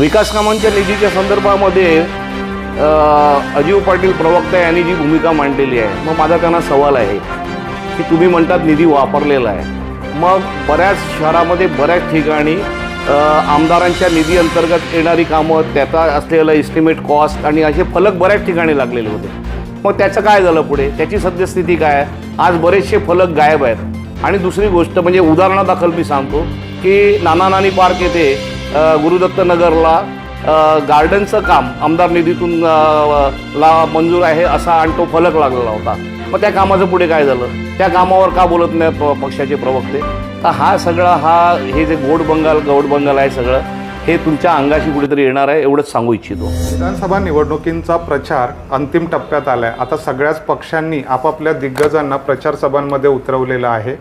विकास कामांच्या निधीच्या संदर्भामध्ये अजीव पाटील प्रवक्ता यांनी जी भूमिका मांडलेली आहे मग माझा त्यांना सवाल आहे की तुम्ही म्हणतात निधी वापरलेला आहे. मग बऱ्याच शहरामध्ये बऱ्याच ठिकाणी आमदारांच्या निधी अंतर्गत येणारी कामं त्याचा असलेलं इस्टिमेट कॉस्ट आणि असे फलक बऱ्याच ठिकाणी लागलेले होते. मग त्याचं काय झालं पुढे? त्याची सद्यस्थिती काय आहे? आज बरेचसे फलक गायब आहेत. आणि दुसरी गोष्ट म्हणजे उदाहरणादाखल मी सांगतो की नाना नानी पार्क येथे गुरुदत्त नगरला गार्डनचं काम आमदार निधीतून ला मंजूर आहे असा आणि तो फलक लागलेला होता. मग त्या कामाचं पुढे काय झालं? त्या कामावर का बोलत नाही प- पक्षाचे प्रवक्ते? तर हा सगळा हा हे जे गोड बंगाल गौड बंगाल आहे सगळं हे तुमच्या अंगाशी कुठेतरी येणार आहे एवढंच सांगू इच्छितो. विधानसभा निवडणुकींचा प्रचार अंतिम टप्प्यात आलाय. आता सगळ्याच पक्षांनी आपापल्या दिग्गजांना प्रचार सभांमध्ये उतरवलेलं आहे.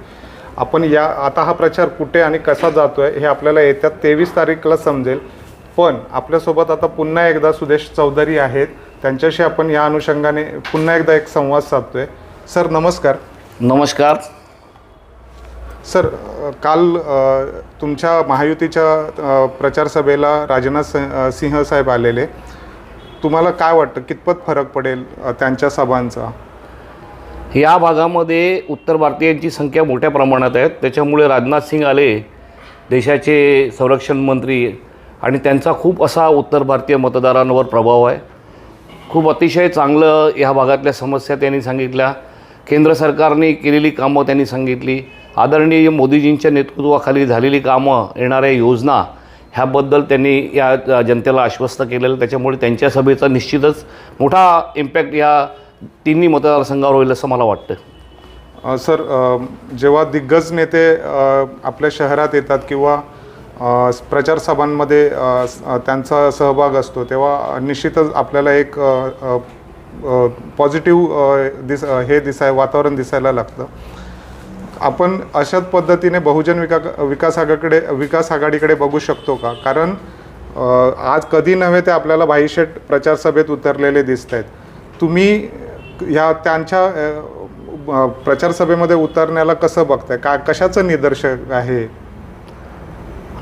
आपण या आता हा प्रचार कुठे आणि कसा जातोय हे आपल्याला येत्या तेवीस तारीखला समजेल. पण आपल्यासोबत आता पुन्हा एकदा सुदेश चौधरी आहेत. त्यांच्याशी आपण या अनुषंगाने पुन्हा एकदा एक संवाद साधतोय. सर नमस्कार. नमस्कार. सर काल तुमच्या महायुतीच्या अ, प्रचार सभेला राजनाथ सिंह साहेब आलेले. तुम्हाला काय वाटतं कितपत फरक पडेल त्यांच्या सभांचा? या भागामध्ये उत्तर भारतीयांची संख्या मोठ्या प्रमाणात आहे त्याच्यामुळे राजनाथ सिंग आले देशाचे संरक्षण मंत्री आणि त्यांचा खूप असा उत्तर भारतीय मतदारांवर प्रभाव आहे. खूप अतिशय चांगलं ह्या भागातल्या समस्या त्यांनी सांगितल्या. केंद्र सरकारने केलेली कामं त्यांनी सांगितली. आदरणीय मोदीजींच्या नेतृत्वाखाली झालेली कामं येणाऱ्या योजना ह्याबद्दल त्यांनी या जनतेला आश्वस्त केलेलं. त्याच्यामुळे त्यांच्या सभेचा निश्चितच मोठा इम्पॅक्ट या तिन्ही मतदारसंघावर होईल असं मला वाटतं. अ, सर अ, जेव्हा दिग्गज नेते अ, आपल्या शहरात येतात किंवा अ, प्रचार सभांमध्ये अ, स- अ, त्यांचा सहभाग असतो तेव्हा निश्चितच आपल्याला एक पॉझिटिव्ह दिस अ, हे दिसाय वातावरण दिसायला लागतं. आपण अशाच पद्धतीने बहुजन विका विकास आघाडीकडे विकास आघाडीकडे बघू शकतो का? कारण अ, आज कधी नव्हे ते आपल्याला भाईशेट प्रचार सभेत उतरलेले दिसत आहेत तुम्ही ह्या त्यांच्या प्रचारसभेमध्ये प्रचार सभेमध्ये उतरण्याला कसं बघताय? का कशाचं निदर्शक आहे?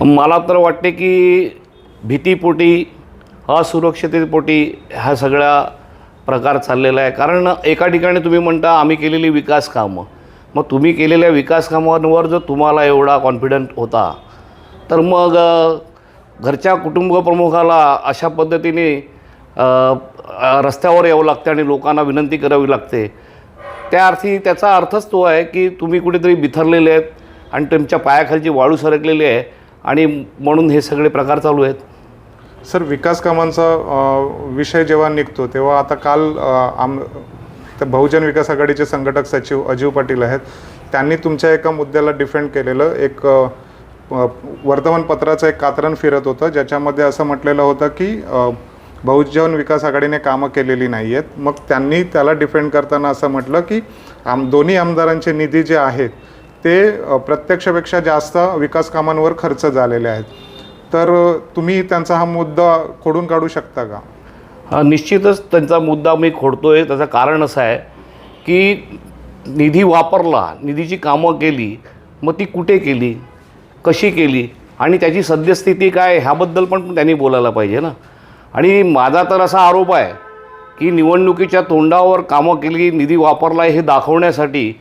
मला तर वाटते की भीतीपोटी असुरक्षिततेपोटी ह्या सगळ्या प्रकार चाललेला आहे. कारण एका ठिकाणी तुम्ही म्हणता आम्ही केलेली विकास कामं. मग तुम्ही केलेल्या विकास कामांवर जर तुम्हाला एवढा कॉन्फिडंट होता तर मग घरच्या कुटुंब प्रमुखाला अशा पद्धतीने रस्त्यावर यावं लागते आणि लोकांना विनंती करावी लागते. त्या अर्थी त्याचा अर्थच तो आहे की तुम्ही कुठेतरी बिथरलेले आहेत आणि तुमच्या पायाखालची वाळू सरकलेली आहे आणि म्हणून हे सगळे प्रकार चालू आहेत. सर विकास कामांचा विषय जेव्हा निघतो तेव्हा आता काल आम तर बहुजन विकास आघाडीचे संघटक सचिव अजीव पाटील आहेत. त्यांनी तुमच्या एका मुद्द्याला डिफेंड केलेलं एक वर्तमानपत्राचं एक कात्रण फिरत होतं ज्याच्यामध्ये असं म्हटलेलं होतं की बहुजन विकास आघाडीने कामं केलेली नाही आहेत मग त्यांनी त्याला डिफेंड करताना असं म्हटलं की आम दोन्ही आमदारांचे निधी जे आहेत ते प्रत्यक्षपेक्षा जास्त विकास कामांवर खर्च झालेले आहेत. तर तुम्ही त्यांचा हा मुद्दा खोडून काढू शकता का? हा, निश्चितच त्यांचा मुद्दा मी खोडतोय. त्याचं कारण असं आहे की निधी वापरला निधीची कामं केली मग ती कुठे केली कशी केली आणि त्याची सद्यस्थिती काय ह्याबद्दल पण त्यांनी बोलायला पाहिजे ना. आणि माझा तर असा आरोप आहे की निवडणुकीच्या तोंडावर कामं केली निधी वापरला हे दाखवण्यासाठी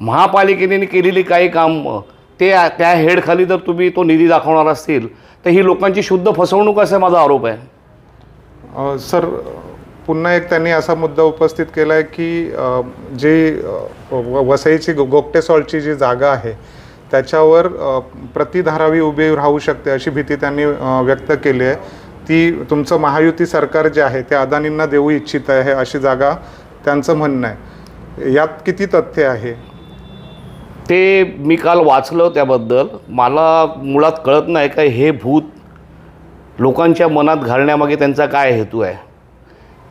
महापालिकेने केलेली काही काम ते त्या हेडखाली जर तुम्ही तो निधी दाखवणार असतील तर ही लोकांची शुद्ध फसवणूक असा माझा आरोप आहे. सर पुन्हा एक त्यांनी असा मुद्दा उपस्थित केला आहे की जे व- वसईची गो- जी जागा आहे त्याच्यावर प्रतिधारावी उभी राहू शकते अशी भीती त्यांनी व्यक्त केली आहे. ती तुमचं महायुती सरकार जे आहे ते अदानींना देऊ इच्छित आहे अशी जागा त्यांचं म्हणणं आहे. यात किती तथ्य आहे? ते मी काल वाचलं त्याबद्दल. मला मुळात कळत नाही का हे भूत लोकांच्या मनात घालण्यामागे त्यांचा काय हेतू आहे?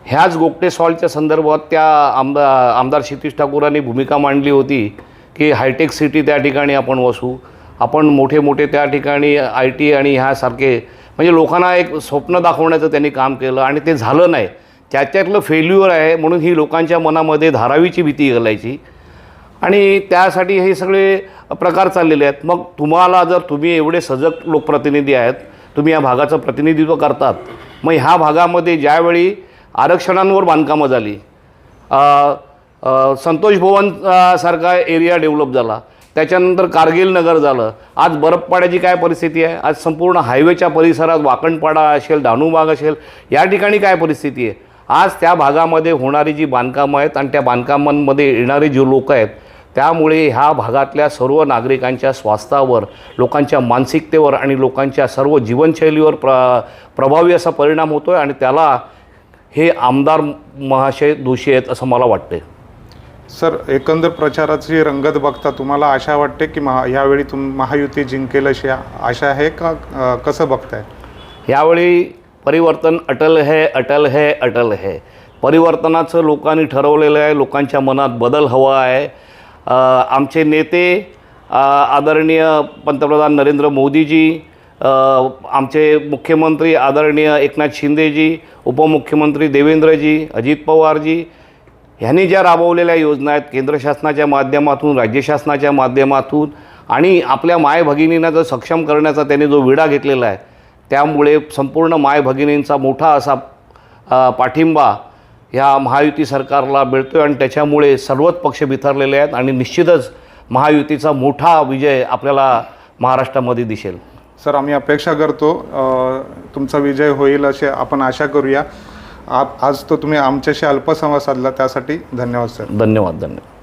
ह्याच गोगटे सॉल्टच्या संदर्भात त्या आमदा आमदार क्षितिश ठाकूरांनी भूमिका मांडली होती की हायटेक सिटी त्या ठिकाणी आपण वसू. आपण मोठे मोठे त्या ठिकाणी आय टी आणि ह्यासारखे म्हणजे लोकांना एक स्वप्न दाखवण्याचं त्यांनी काम केलं आणि ते झालं नाही. त्याच्यातलं फेल्युअर आहे म्हणून ही लोकांच्या मनामध्ये धारावीची भीती घालायची. आणि त्यासाठी हे सगळे प्रकार चाललेले आहेत. मग तुम्हाला जर तुम्ही एवढे सजग लोकप्रतिनिधी आहेत तुम्ही या भागाचं प्रतिनिधित्व करतात. मग ह्या भागामध्ये ज्यावेळी आरक्षणांवर बांधकामं झाली संतोष भवन सारखा एरिया डेव्हलप झाला त्याच्यानंतर कारगिल नगर झालं. आज बर्फपाड्याची काय परिस्थिती आहे? आज संपूर्ण हायवेच्या परिसरात वाकणपाडा असेल डहाणूबाग असेल या ठिकाणी काय परिस्थिती आहे? आज त्या भागामध्ये होणारी जी बांधकामं आहेत आणि त्या बांधकामांमध्ये येणारे जे लोक आहेत त्यामुळे ह्या भागातल्या सर्व नागरिकांच्या स्वास्थ्यावर लोकांच्या मानसिकतेवर आणि लोकांच्या सर्व जीवनशैलीवर प्र प्रभावी असा परिणाम होतो आहे आणि त्याला हे आमदार महाशय दोषी आहेत असं मला वाटते सर एकंदर प्रचाराची रंगत बघता तुम्हाला आशा वाटते की महा यावेळी तुम महायुती जिंकेल अशी आशा आहे का अ, कसं बघताय? यावेळी परिवर्तन अटल है अटल है अटल है. परिवर्तनाचं लोकांनी ठरवलेलं आहे लोकांच्या मनात बदल हवा आहे. अ, आमचे नेते अ, आदरणीय पंतप्रधान नरेंद्र मोदीजी अ, आमचे मुख्यमंत्री आदरणीय एकनाथ शिंदेजी उपमुख्यमंत्री देवेंद्रजी अजित पवारजी ह्यांनी ज्या राबवलेल्या योजना आहेत केंद्र शासनाच्या माध्यमातून राज्य शासनाच्या माध्यमातून आणि आपल्या माय भगिनींना जर सक्षम करण्याचा त्यांनी जो विडा घेतलेला आहे त्यामुळे संपूर्ण माय भगिनींचा मोठा असा पाठिंबा ह्या महायुती सरकारला मिळतो आहे आणि त्याच्यामुळे सर्वच पक्ष बिथरलेले आहेत आणि निश्चितच महायुतीचा मोठा विजय आपल्याला महाराष्ट्रामध्ये दिसेल. सर आम्ही अपेक्षा करतो तुमचा विजय होईल अशी आपण आशा करूया. आज तो तुम्ही आमच्याशी अल्पसंवाद साधला त्यासाठी धन्यवाद सर. धन्यवाद धन्यवाद.